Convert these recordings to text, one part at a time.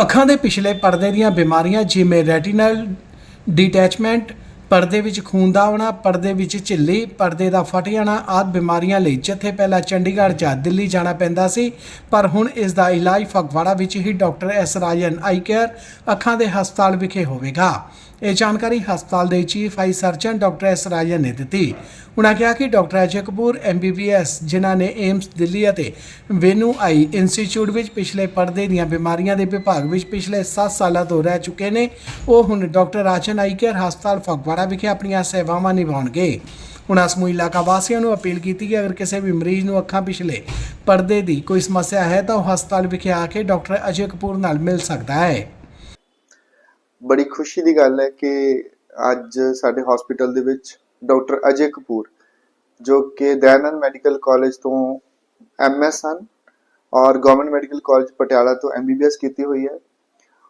ਅੱਖਾਂ ਦੇ ਪਿਛਲੇ ਪਰਦੇ ਦੀਆਂ ਬਿਮਾਰੀਆਂ ਜਿਵੇਂ ਰੈਟੀਨਲ ਡਿਟੈਚਮੈਂਟ ਪਰਦੇ ਵਿੱਚ ਖੂਨ ਦਾ ਆਉਣਾ, ਪਰਦੇ ਵਿੱਚ ਝਿੱਲੀ, ਪਰਦੇ ਦਾ ਫਟ ਜਾਣਾ, ਆਦਿ ਬਿਮਾਰੀਆਂ ਲਈ ਜਿੱਥੇ ਪਹਿਲਾਂ ਚੰਡੀਗੜ੍ਹ ਜਾਂ ਦਿੱਲੀ ਜਾਣਾ ਪੈਂਦਾ ਸੀ, ਪਰ ਹੁਣ ਇਸ ਦਾ ਇਲਾਜ ਫਗਵਾੜਾ ਵਿੱਚ ਹੀ doctor S Rajan eye care ਅੱਖਾਂ ਦੇ ਹਸਪਤਾਲ ਵਿਖੇ ਹੋਵੇਗਾ। ਇਹ ਜਾਣਕਾਰੀ ਹਸਪਤਾਲ ਦੇ chief eye surgeon doctor S Rajan ਨੇ ਦਿੱਤੀ। ਉਹਨਾਂ ਕਿਹਾ ਕਿ ਡਾਕਟਰ ਅਜੇ ਕਪੂਰ ਐਮਬੀਬੀਐਸ ਜਿਨ੍ਹਾਂ ਨੇ ਏਮਸ, ਦਿੱਲੀ ਅਤੇ ਵੇਨੂ ਆਈ ਇੰਸਟੀਚਿਊਟ ਵਿੱਚ ਪਿਛਲੇ ਪਰਦੇ ਦੀਆਂ ਬਿਮਾਰੀਆਂ ਦੇ ਵਿਭਾਗ ਵਿੱਚ ਪਿਛਲੇ 7 ਸਾਲਾਂ ਤੋਂ ਰਹਿ ਚੁੱਕੇ ਨੇ, ਉਹ ਹੁਣ ਡਾਕਟਰ ਰਾਜਨ ਆਈ ਕੇਅਰ ਹਸਪਤਾਲ ਫਗਵਾੜਾ ਵਿਖੇ ਆਪਣੀਆਂ ਸੇਵਾਵਾਂ ਨਿਭਾਉਣਗੇ। ਉਨ੍ਹਾਂ ਸਮੂਹ ਇਲਾਕਾ ਵਾਸੀਆਂ ਨੂੰ ਅਪੀਲ ਕੀਤੀ ਕਿ ਅਗਰ ਕਿਸੇ ਵੀ ਮਰੀਜ਼ ਨੂੰ ਅੱਖਾਂ ਪਿਛਲੇ ਪਰਦੇ ਦੀ ਕੋਈ ਸਮੱਸਿਆ ਹੈ, ਤਾਂ ਉਹ ਹਸਪਤਾਲ ਵਿਖੇ ਆ ਕੇ ਡਾਕਟਰ ਅਜੇ ਕਪੂਰ ਨਾਲ ਮਿਲ ਸਕਦਾ ਹੈ। ਬੜੀ ਖੁਸ਼ੀ ਦੀ ਗੱਲ ਹੈ ਕਿ ਅੱਜ ਸਾਡੇ ਹਸਪੀਟਲ ਦੇ ਵਿੱਚ ਡਾਕਟਰ ਅਜੇ ਕਪੂਰ, ਜੋ ਕਿ ਦਇਆਨੰਦ ਮੈਡੀਕਲ ਕਾਲਜ ਤੋਂ ਐਮਐਸ ਹਨ ਔਰ ਗਵਰਨਮੈਂਟ ਮੈਡੀਕਲ ਕਾਲਜ ਪਟਿਆਲਾ ਤੋਂ ਐਮਬੀਬੀਐਸ ਕੀਤੀ ਹੋਈ ਹੈ।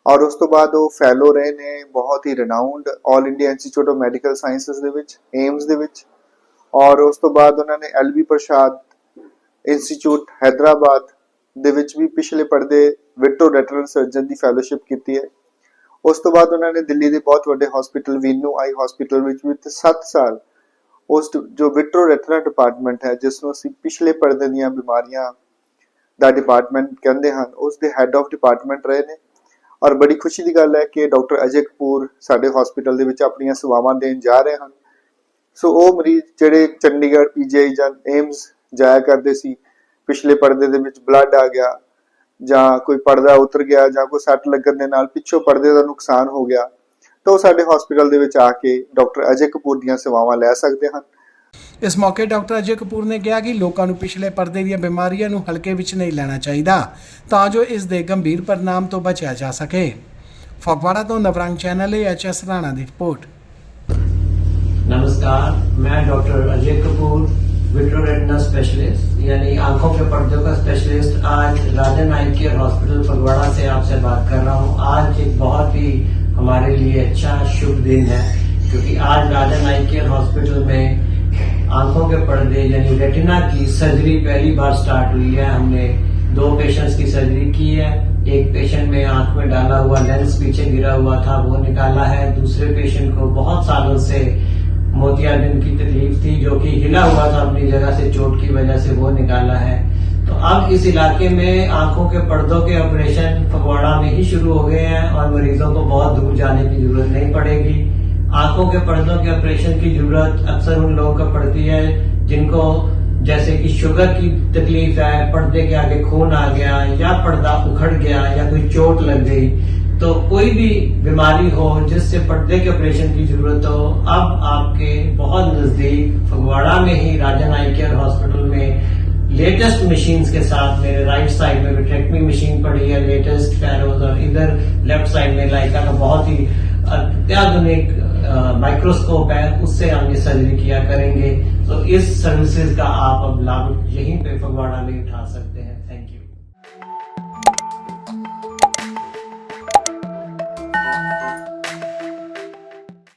ਔਰ ਉਸ ਤੋਂ ਬਾਅਦ ਉਹ ਫੈਲੋ ਰਹੇ ਨੇ, ਬਹੁਤ ਹੀ renowned 올 India institute of medical sciences ਦੇ ਵਿੱਚ ਏਮਸ ਦੇ ਵਿੱਚ ਔਰ ਉਸ ਤੋਂ ਬਾਅਦ ਉਹਨਾਂ ਨੇ ਐਲਬੀ ਪ੍ਰਸ਼ਾਦ ਇੰਸਟੀਚਿਊਟ ਹੈਦਰਾਬਾਦ ਦੇ ਵਿੱਚ ਵੀ ਪਿਛਲੇ ਪਰਦੇ ਵਿਟੋ ਰੈਟਰਲ ਸਰਜਨ ਦੀ ਫੈਲੋਸ਼ਿਪ ਕੀਤੀ ਹੈ। ਉਸ ਤੋਂ ਬਾਅਦ ਉਹਨਾਂ ਨੇ ਦਿੱਲੀ ਦੇ ਬਹੁਤ ਵੱਡੇ ਹਸਪੀਟਲ ਵੀਨੂ ਆਈ ਹਸਪੀਟਲ ਵਿੱਚ ਵੀ 7 ਸਾਲ ਉਸ ਡ- ਜੋ ਵਿਟਰੋ ਰੈਟਰਲ ਡਿਪਾਰਟਮੈਂਟ ਹੈ, ਜਿਸ ਨੂੰ ਅਸੀਂ ਪਿਛਲੇ ਪਰਦੇ ਦੀਆਂ ਬਿਮਾਰੀਆਂ ਦਾ ਡਿਪਾਰਟਮੈਂਟ ਕਹਿੰਦੇ ਹਨ, ਉਸ ਦੇ ਹੈੱਡ ਆਫ ਡਿਪਾਰਟਮੈਂਟ ਰਹੇ ਨੇ। ਔਰ ਬੜੀ ਖੁਸ਼ੀ ਦੀ ਗੱਲ ਹੈ ਕਿ ਡਾਕਟਰ ਅਜੇ ਕਪੂਰ ਸਾਡੇ ਹਸਪੀਟਲ ਦੇ ਵਿੱਚ ਆਪਣੀਆਂ ਸੇਵਾਵਾਂ ਦੇਣ ਜਾ ਰਹੇ ਹਨ। ਸੋ ਉਹ ਮਰੀਜ਼ ਜਿਹੜੇ ਚੰਡੀਗੜ੍ਹ, ਪੀਜੀਆਈ ਜਾਂ ਏਮਸ ਜਾਇਆ ਕਰਦੇ ਸੀ, ਪਿਛਲੇ ਪਰਦੇ ਦੇ ਵਿੱਚ ਬਲੱਡ ਆ ਗਿਆ ਜਾਂ ਕੋਈ ਪਰਦਾ ਉਤਰ ਗਿਆ ਜਾਂ ਕੋਈ ਸੱਟ ਲੱਗਣ ਦੇ ਨਾਲ ਪਿੱਛੋਂ ਪਰਦੇ ਦਾ ਨੁਕਸਾਨ ਹੋ ਗਿਆ, ਤਾਂ ਉਹ ਸਾਡੇ ਹਸਪੀਟਲ ਦੇ ਵਿੱਚ ਆ ਕੇ ਡਾਕਟਰ ਅਜੇ ਕਪੂਰ ਦੀਆਂ ਸੇਵਾਵਾਂ ਲੈ ਸਕਦੇ ਹਨ। ਇਸ ਮੌਕੇ ਡਾਕਟਰ ਅਜੇ ਕਪੂਰ ਨੇ ਕਿਹਾ ਕਿ ਲੋਕਾਂ ਨੂੰ ਪਿਛਲੇ ਪਰਦੇ ਦੀਆਂ ਬਿਮਾਰੀਆਂ ਨੂੰ ਹਲਕੇ ਵਿੱਚ ਨਹੀਂ ਲੈਣਾ ਚਾਹੀਦਾ ਤਾਂ ਜੋ ਇਸ ਦੇ ਗੰਭੀਰ ਪਰਿਣਾਮ ਤੋਂ ਬਚਿਆ ਜਾ ਸਕੇ ਫਗਵਾੜਾ ਤੋਂ ਨਵਰੰਗ ਚੈਨਲ ਲਈ ਐਚਐਸ ਰਾਣਾ ਦੀ ਰਿਪੋਰਟ नमस्कार मैं doctor Ajay Kapoor vitreo retina specialist यानी आंखों के पर्दों का स्पेशलिस्ट आज Rajan eye care hospital Phagwara से आपसे बात कर रहा हूँ आज एक बहुत ही हमारे लिए अच्छा शुभ दिन है क्योंकि आज राजन आई केयर हॉस्पिटल में آنکھوں کے پردے یعنی ریٹنا کی سرجری پہلی بار سٹارٹ ہوئی ہے۔ ہم نے دو پیشنٹس کی سرجری کی ہے۔ ایک پیشنٹ میں آنکھ میں ڈالا ہوا لینس پیچھے گرا ہوا تھا، وہ نکالا ہے۔ دوسرے پیشنٹ کو بہت سالوں سے موتیا موتیابند کی تکلیف تھی، جو کہ ہلا ہوا تھا اپنی جگہ سے، چوٹ کی وجہ سے وہ نکالا ہے۔ تو اب اس علاقے میں آنکھوں کے پردوں کے آپریشن پگواڑہ میں ہی شروع ہو گئے ہیں اور مریضوں کو بہت دور جانے کی ضرورت نہیں پڑے گی۔ آنکھوں کے پردوں کے آپریشن کی ضرورت اکثر ان لوگوں کو پڑتی ہے جن کو جیسے کہ شوگر کی تکلیف ہے، پردے کے آگے خون آ گیا یا پردہ اکھڑ گیا یا کوئی چوٹ لگ گئی، تو کوئی بھی بیماری ہو جس سے پردے کے آپریشن کی ضرورت ہو، اب آپ کے بہت نزدیک فگواڑہ میں ہی، راجن آئی کیئر ہاسپٹل میں لیٹسٹ مشینز کے ساتھ میرے رائٹ سائڈ میں ویٹریکمی مشین پڑی ہے لیٹسٹ فیروز اور ادھر لیفٹ سائڈ میں لائکا کا بہت ہی اتیادنک माइक्रोस्कोप है उससे हम ये सर्जरी किया करेंगे तो इस सर्विसेज का आप अब लाभ यहीं पे फगवाड़ा में उठा सकते हैं